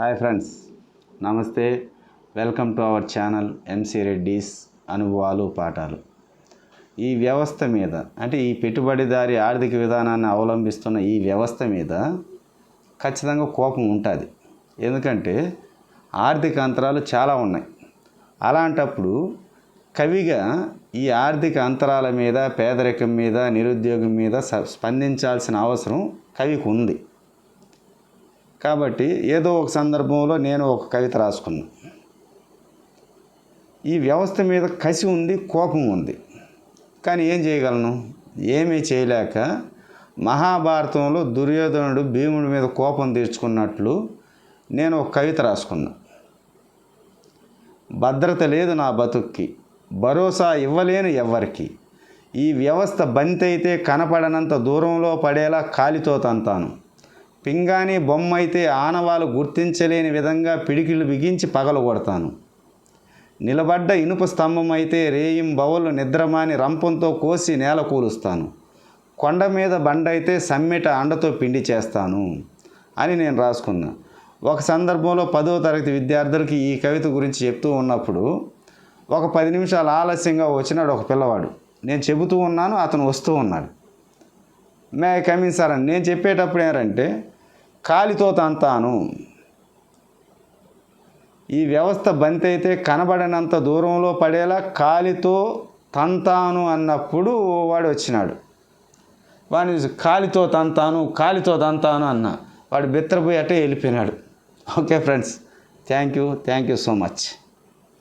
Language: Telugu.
హాయ్ ఫ్రెండ్స్ నమస్తే. Welcome to our channel MC Reddy's అనుభవాలు పాఠాలు. ఈ వ్యవస్థ మీద అంటే ఈ పెట్టుబడిదారి ఆర్థిక విధానాన్ని అవలంబిస్తున్న ఈ వ్యవస్థ మీద ఖచ్చితంగా కోపం ఉంటుంది. ఎందుకంటే ఆర్థిక అంతరాలు చాలా ఉన్నాయి. అలాంటప్పుడు కవిగా ఈ ఆర్థిక అంతరాల మీద పేదరికం మీద నిరుద్యోగం మీద స- స్పందించాల్సిన అవసరం కవికి ఉంది. కాబట్టి ఏదో ఒక సందర్భంలో నేను ఒక కవిత రాసుకున్నా. ఈ వ్యవస్థ మీద కసి ఉంది కోపం ఉంది. కానీ ఏం చేయగలను? ఏమీ చేయలేక మహాభారతంలో దుర్యోధనుడు భీముడి మీద కోపం తీర్చుకున్నట్లు నేను ఒక కవిత రాసుకున్నా. భద్రత లేదు నా బతుక్కి భరోసా ఇవ్వలేను ఎవ్వరికి. ఈ వ్యవస్థ బంతి అయితే కనపడనంత దూరంలో పడేలా కాలితో తంతాను పింగాణి బొమ్మ అయితే ఆనవాలు గుర్తించలేని విధంగా పిడికిళ్ళు బిగించి పగలు కొడతాను. నిలబడ్డ ఇనుప స్తంభం అయితే రేయిం బవలు నిద్రమాని రంపంతో కోసి నేల కూలుస్తాను. కొండ మీద బండ అయితే సమ్మెట అండతో పిండి చేస్తాను అని నేను రాసుకున్నా. ఒక సందర్భంలో పదో తరగతి విద్యార్థులకి ఈ కవిత గురించి చెప్తూ ఉన్నప్పుడు ఒక పది నిమిషాలు ఆలస్యంగా వచ్చినాడు ఒక పిల్లవాడు. నేను చెబుతూ ఉన్నాను అతను వస్తూ ఉన్నాడు. మే కమిన్ సార్ అని. నేను చెప్పేటప్పుడు ఏంటంటే కాలితో తంతాను. ఈ వ్యవస్థ బంతి అయితే కనబడనంత దూరంలో పడేలా కాలితో తంతాను అన్నప్పుడు వాడు వచ్చినాడు. వాడిని కాలితో తంతాను కాలితో తంతాను అన్న వాడు బెత్తరపోయి అట్టే వెళ్ళిపోయినాడు. Okay friends thank you thank you so much.